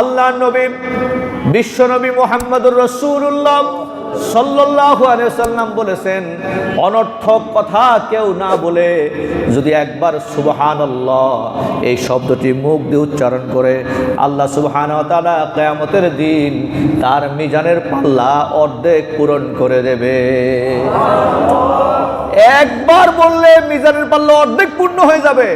আল্লাহ নবী, বিশ্ব নবী মোহাম্মদুর রসুল্লাহ সাল্লাম বলেছেন, অনর্থক কথা কেউ না বলে যদি একবার সুবহানাল্লাহ এই শব্দটি মুখ দিয়ে উচ্চারণ করে, আল্লাহ সুবহান ওয়া তাআলা দিন তার মিজানের পাল্লা অর্ধেক পূরণ করে দেবে। একবার বললে মিজানের পাল্লা অর্ধেক পূর্ণ হয়ে যাবে।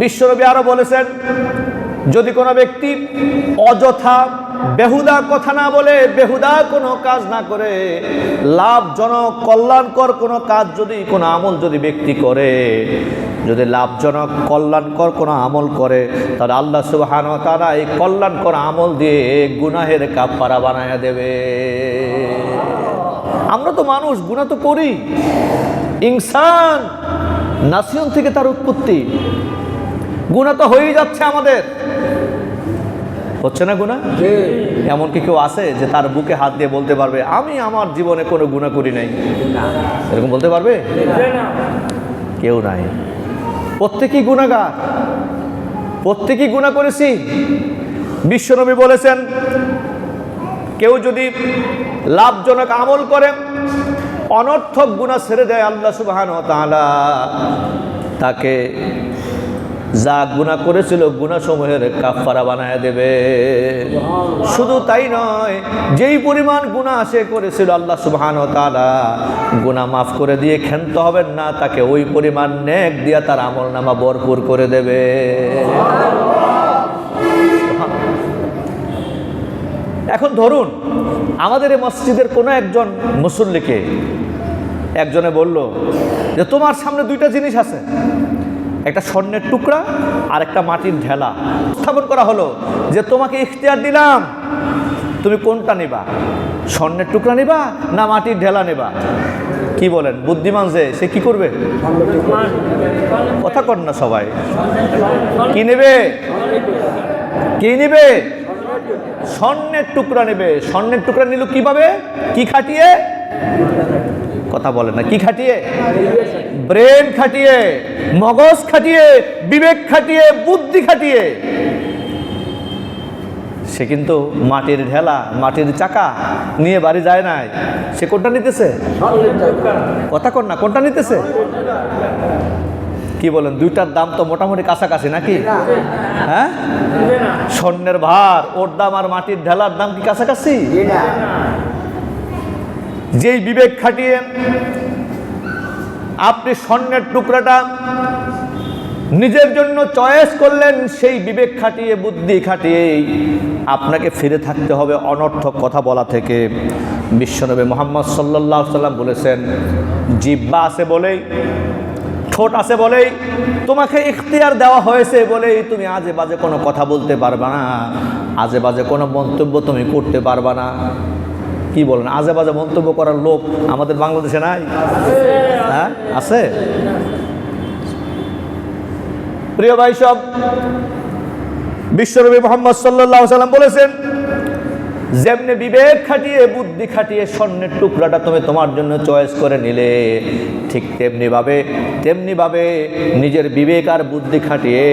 বিশ্বনবী আরও বলেছেন, যদি কোনো ব্যক্তি অযথা বেহুদা কথা না বলে, বেহুদা কোনো কাজ না করে, লাভজনক, কল্যাণকর কোনো কাজ যদি, কোনো আমল যদি ব্যক্তি করে, যদি লাভজনক, কল্যাণকর কোনো আমল করে, তাহলে আল্লাহ সুবহান তারা এই কল্যাণকর আমল দিয়ে গুনাহের কাপড়া বানায় দেবে। আমরা তো মানুষ, গুনাহ তো করি। ইনসান নাসিয়ন থেকে তার উৎপত্তি। গুণা তো হয়েই যাচ্ছে আমাদের। হচ্ছে না গুণা এমন কি কেউ আছে যে তার বুকে হাত দিয়ে বলতে পারবে আমি আমার জীবনে কোনো গুণা করি নাই। এরকম বলতে পারবে? কেউ নাই। প্রত্যেকেই গুণাগার প্রত্যেকেই গুণা করেছি। বিশ্বনবী বলেছেন কেউ যদি লাভজনক আমল করে অনর্থক গুণা ছেড়ে দেয় আল্লাহ সুবাহান তাআলা। তাকে যা গুণা করেছিল গুণাসমূহের কাফারা বানায় দেবে। শুধু তাই নয়, যেই পরিমাণ গুণা সে করেছিল আল্লাহ সুবহান তাআলা, গুণা মাফ করে দিয়ে ক্ষান্ত হবেন না, তাকে ওই পরিমাণ নেক দিয়া তার আমল নামা ভরপুর করে দেবে। এখন ধরুন, আমাদের এই মসজিদের কোনো একজন মুসল্লিকে একজনে বলল যে, তোমার সামনে দুইটা জিনিস আছে। একটা স্বর্ণের টুকরা আর একটা মাটির ঢেলা। স্থাপন করা হলো যে, তোমাকে ইখতিয়ার দিলাম। তুমি কোনটা নেবা? স্বর্ণের টুকরা নেবা না মাটির ঢেলা নেবা? কি বলেন? বুদ্ধিমান যে, সে কি করবে? কথা কর না সবাই। কি নেবে? কি নেবে? স্বর্ণের টুকরা নেবে। স্বর্ণের টুকরা নিল কীভাবে? কি খাটিয়ে? কথা বলে না। কি খাটিয়ে? ব্রেন খাটিয়ে, মগজ খাটিয়ে, বিবেক খাটিয়ে, বুদ্ধি খাটিয়ে। সে কিন্তু মাটির ঢেলা, মাটির চাকা নিয়ে বাড়ি যায় নাই। সে কোনটা নিতেছে? কথা কর না, কোনটা নিতেছে? কি বলেন, দুইটার দাম তো মোটামুটি কাছাকাছি নাকি? হ্যাঁ? স্বর্ণের ভার, ওর দাম আর মাটির ঢেলার দাম কি কাছাকাছি? যেই বিবেক খাটিয়ে আপনি স্বর্ণের টুকরাটা নিজের জন্য চয়েস করলেন, সেই বিবেক খাটিয়ে, বুদ্ধি খাটিয়ে আপনাকে ফিরে থাকতে হবে অনর্থক কথা বলা থেকে। বিশ্বনবী মোহাম্মদ সাল্লাহ সাল্লাম বলেছেন জিব্বা আছে বলেই ঠোঁট আছে বলেই তোমাকে ইখতিয়ার দেওয়া হয়েছে বলেই তুমি আজে বাজে কোনো কথা বলতে পারবা না। আজে বাজে কোনো মন্তব্য তুমি করতে পারবা না। কি বলেন? আজে বাজে মন্তব্য করার লোক আমাদের বাংলাদেশে নাই? হ্যাঁ? আছে? প্রিয় ভাই সব, বিশ্বনবী মোহাম্মদ সাল্লাহ সাল্লাম বলেছেন যেমনি বিবেক খাটিয়ে, বুদ্ধি খাটিয়ে স্বর্ণের টুকরাটা তুমি তোমার জন্য চয়েস করে নিলে, ঠিক তেমনিভাবে তেমনিভাবে নিজের বিবেক আর বুদ্ধি খাটিয়ে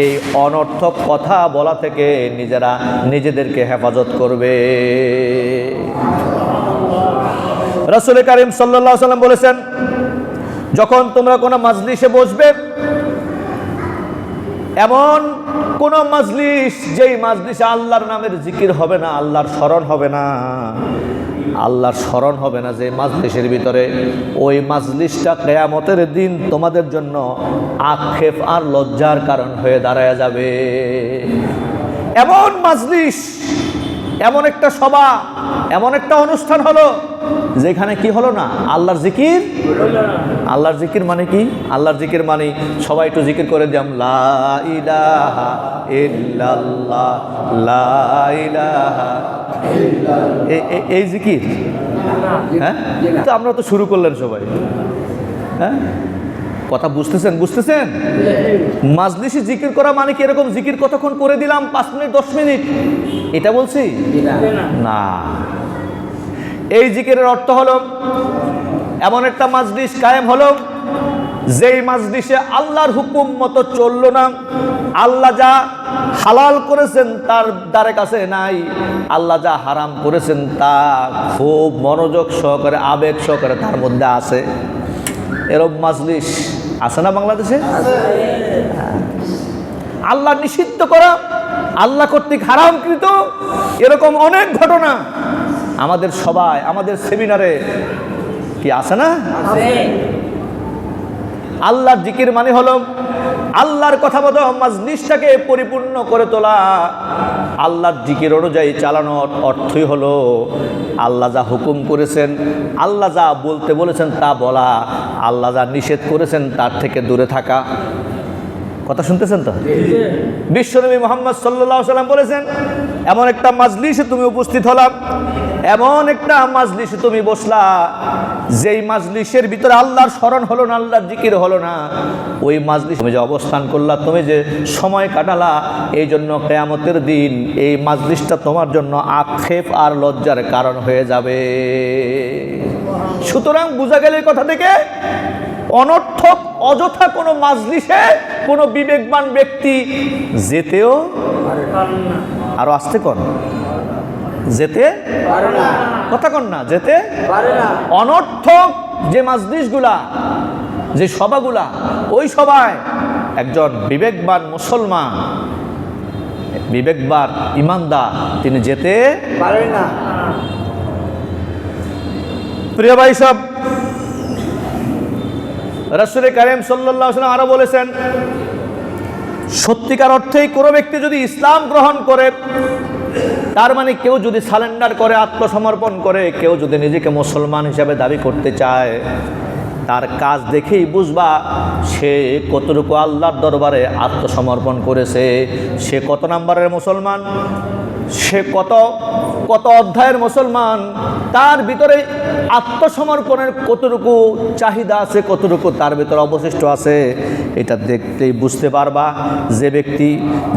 এই অনর্থক কথা বলা থেকে নিজেরা নিজেদেরকে হেফাজত করবে। রসুল করিম সাল্লাম বলেছেন, যখন তোমরা কোনো মাজলিসে বসবে এমন কোন মাজলিস যেই মাজলিসে আল্লাহর নামের জিকির হবে না, আল্লাহর স্মরণ হবে না। আল্লাহর স্মরণ হবে না যে মাজলিসের ভিতরে। ওই মাজলিসটা কেয়ামতের দিন তোমাদের জন্য আক্ষেপ আর লজ্জার কারণ হয়ে দাঁড়ায় যাবে। এমন মাজলিস, এমন একটা সভা, এমন একটা অনুষ্ঠান হলো যেখানে কি হলো না? আল্লাহর জিকির? আল্লাহর জিকির মানে কি? আল্লাহর জিকির মানে সবাই একটু জিকির করে এ- এই জিকির? হ্যাঁ? তো আমরা তো শুরু করলেন সবাই। হ্যাঁ? কথা বুঝতেছেন? বুঝতেছেন? মাজলিসে জিকির করা মানে কি? এরকম জিকির কতক্ষণ করে দিলাম? পাঁচ মিনিট, দশ মিনিট? এটা বলছি? না। এই জিকিরের অর্থ হলো, এমন একটা মাজলিস কায়েম হলো, যেই মাজলিসে আল্লাহর হুকুম মতো চলল না, আল্লাহ যা হালাল করেছেন তার দ্বারে কাছে নাই, আল্লাহ যা হারাম করেছেন তা খুব মনোযোগ সহকারে, আবেগ সহকারে তার মধ্যে আছে। এরকম মাজলিস আছে না বাংলাদেশে? আল্লাহ নিষিদ্ধ করা, আল্লাহ কর্তৃক হারামকৃত, এরকম অনেক ঘটনা আমাদের সবাই আমাদের সেমিনারে কি আছে না? আল্লাহর জিকির মানে হলো আল্লাহর কথা মতো মাজলিসটাকে পরিপূর্ণ করে তোলা। আল্লাহর জিকির অনুযায়ী চালানোর অর্থই হলো আল্লাহ যা হুকুম করেছেন আল্লাহ যা বলতে বলেছেন তা বলা আল্লাহ যা নিষেধ করেছেন তার থেকে দূরে থাকা। কথা শুনতেছেন তো? বিশ্বনবী মোহাম্মদ সাল্লাহ সাল্লাম বলেছেন, এমন একটা মাজলিসে তুমি উপস্থিত হলাম, এমন একটা মাজলিসে তুমি বসলা, যেই মাজলিসের ভিতরে আল্লাহর স্মরণ হলো না, আল্লাহর জিকির হলো না, ওই মাজলিস তুমি যে অবস্থান করলা, তুমি যে সময় কাটালা, এই জন্য কেয়ামতের দিন এই মাজলিসটা তোমার জন্য আক্ষেপ আর লজ্জার কারণ হয়ে যাবে। সুতরাং বোঝা গেল কথা থেকে অনর্থক অযথা কোনো মাজলিসে কোনো বিবেকবান ব্যক্তি যেতেও আরও আসতে কন। যেতে কথা কন না যেতে অনর্থক যে মাজলিসগুলা যে সভাগুলা ওই সভায় একজন বিবেকবান মুসলমান বিবেকবান ইমানদার তিনি যেতে পারে না। প্রিয় ভাই সব রসুল করিম সাল্লাম আরও বলেছেন, সত্যিকার অর্থেই কোনো ব্যক্তি যদি ইসলাম গ্রহণ করে, তার মানে কেউ যদি সালেন্ডার করে, আত্মসমর্পণ করে, কেউ যদি নিজেকে মুসলমান হিসাবে দাবি করতে চায়, তার কাজ দেখেই বুঝবা সে কতটুকু আল্লাহর দরবারে আত্মসমর্পণ করেছে, সে কত নাম্বারের মুসলমান? সে কত কত অধ্যায়ের মুসলমান, তার ভিতরে আত্মসমর্পণের কতটুকু চাহিদা আছে, কতটুকু তার ভিতরে অবশিষ্ট আছে, এটা দেখতেই বুঝতে পারবা যে ব্যক্তি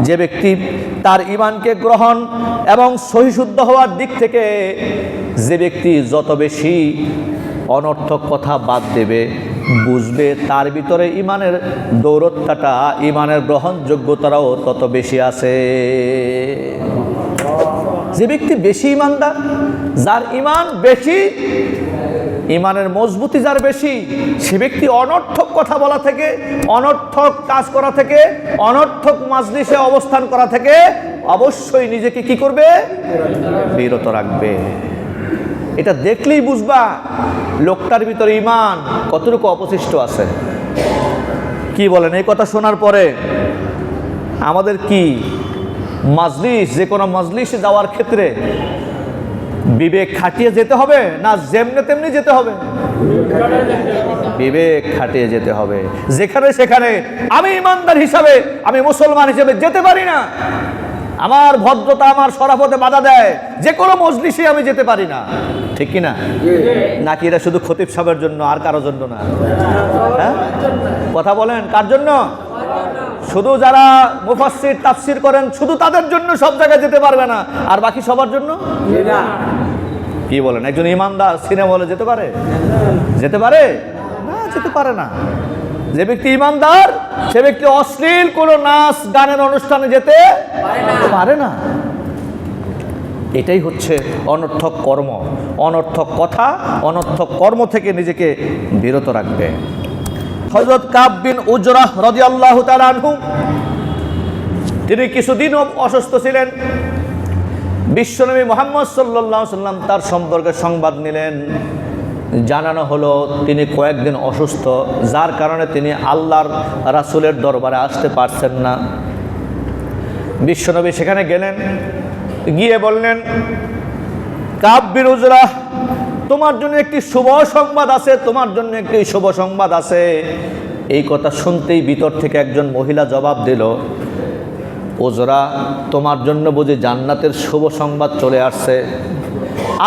যে ব্যক্তি তার ইমানকে গ্রহণ এবং সহিশুদ্ধ হওয়ার দিক থেকে যে ব্যক্তি যত বেশি অনর্থক কথা বাদ দেবে, বুঝবে তার ভিতরে ইমানের দৌরত্বটা ইমানের গ্রহণযোগ্যতারাও তত বেশি আছে। যে ব্যক্তি বেশি ইমানদার, যার ইমান বেশি, ইমানের মজবুতি যার বেশি, সে ব্যক্তি অনর্থক কথা বলা থেকে, অনর্থক কাজ করা থেকে, অনর্থক মাজলিসে অবস্থান করা থেকে, অবশ্যই নিজেকে কি করবে? বিরত রাখবে। এটা দেখলেই বুঝবা, লোকটার ভিতরে ইমান কতটুকু অবশিষ্ট আছে। কি বলেন, এই কথা শোনার পরে আমাদের কি মাজলিস, যে কোনো মাজলিসে যাওয়ার ক্ষেত্রে বিবেক খাটিয়ে যেতে হবে না যেমনে তেমনি যেতে হবে? বিবেক খাটিয়ে যেতে হবে। যেখানে সেখানে আমি ইমানদার হিসাবে, আমি মুসলমান হিসেবে যেতে পারি না। আমার ভদ্রতা আমার সরাফতে বাধা দেয়। যে কোনো মজলিসে আমি যেতে পারি না। ঠিক কি না নাকি এটা শুধু খতিব সাহেবের জন্য আর কারোর জন্য না? হ্যাঁ? কথা বলেন, কার জন্য? শুধু যারা মুফাসসির তাফসির করেন শুধু তাদের জন্য সব জায়গায় যেতে পারবে না। আর বাকি সবার জন্য? কি বলেন? একজন ইমানদার সিনেমা হলে যেতে পারে? যেতে পারে? না যেতে পারে না। যে ব্যক্তি ইমানদার সে ব্যক্তি অশ্লীল কোনো নাচ গানের অনুষ্ঠানে যেতে পারে না। এটাই হচ্ছে অনর্থক কর্ম। অনর্থক কথা অনর্থক কর্ম থেকে নিজেকে বিরত রাখবে। হজরত কাব বিন উজরাহ রাদিয়াল্লাহু তাআলা আনহু, তিনি কিছুদিন অসুস্থ ছিলেন। বিশ্বনবী মোহাম্মদ সাল্লাহ সাল্লাম তার সম্পর্কে সংবাদ নিলেন। জানানো হলো, তিনি কয়েকদিন অসুস্থ, যার কারণে তিনি আল্লাহর রাসূলের দরবারে আসতে পারছেন না। বিশ্বনবী সেখানে গেলেন, গিয়ে বললেন, কাব বিরুজরা তোমার জন্য একটি শুভ সংবাদ আছে, তোমার জন্য একটি শুভ সংবাদ আছে। এই কথা শুনতেই ভিতর থেকে একজন মহিলা জবাব দিল, ওজরা, তোমার জন্য বুঝি জান্নাতের শুভ সংবাদ চলে আসছে।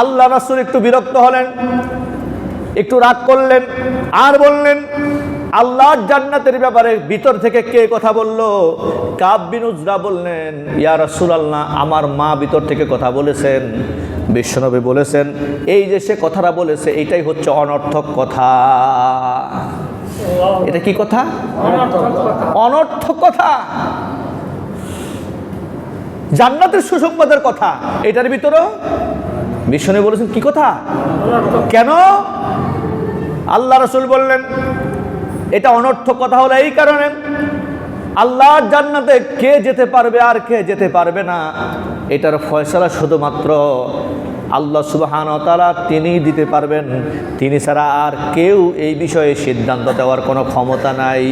আল্লাহ রাসুল একটু বিরক্ত হলেন, একটু রাগ করলেন, আর বললেন আল্লাহর জান্নাতের ব্যাপারে ভিতর থেকে কে কথা বলল? কাব উজরা বললেন, ইয়া রাসুল আল্লাহ আমার মা ভিতর থেকে কথা বলেছেন। বিশ্বনবী বলেছেন, এই যে সে কথাটা বলেছে, এটাই হচ্ছে অনর্থক কথা। এটা কি কথা? অনর্থক কথা। জান্নাতের সুসংবাদের কথা। এটার ভিতরেও বিষ্ণু বলেছেন, কি কথা? কেন? আল্লাহ রসুল বললেন, এটা অনর্থক কথা হলো এই কারণে আল্লাহর জান্নাতে কে যেতে পারবে আর কে যেতে পারবে না। এটার ফয়সলা শুধুমাত্র আল্লাহ সুবাহান তালা তিনিই দিতে পারবেন। তিনি ছাড়া আর কেউ এই বিষয়ে সিদ্ধান্ত দেওয়ার কোনো ক্ষমতা নাই।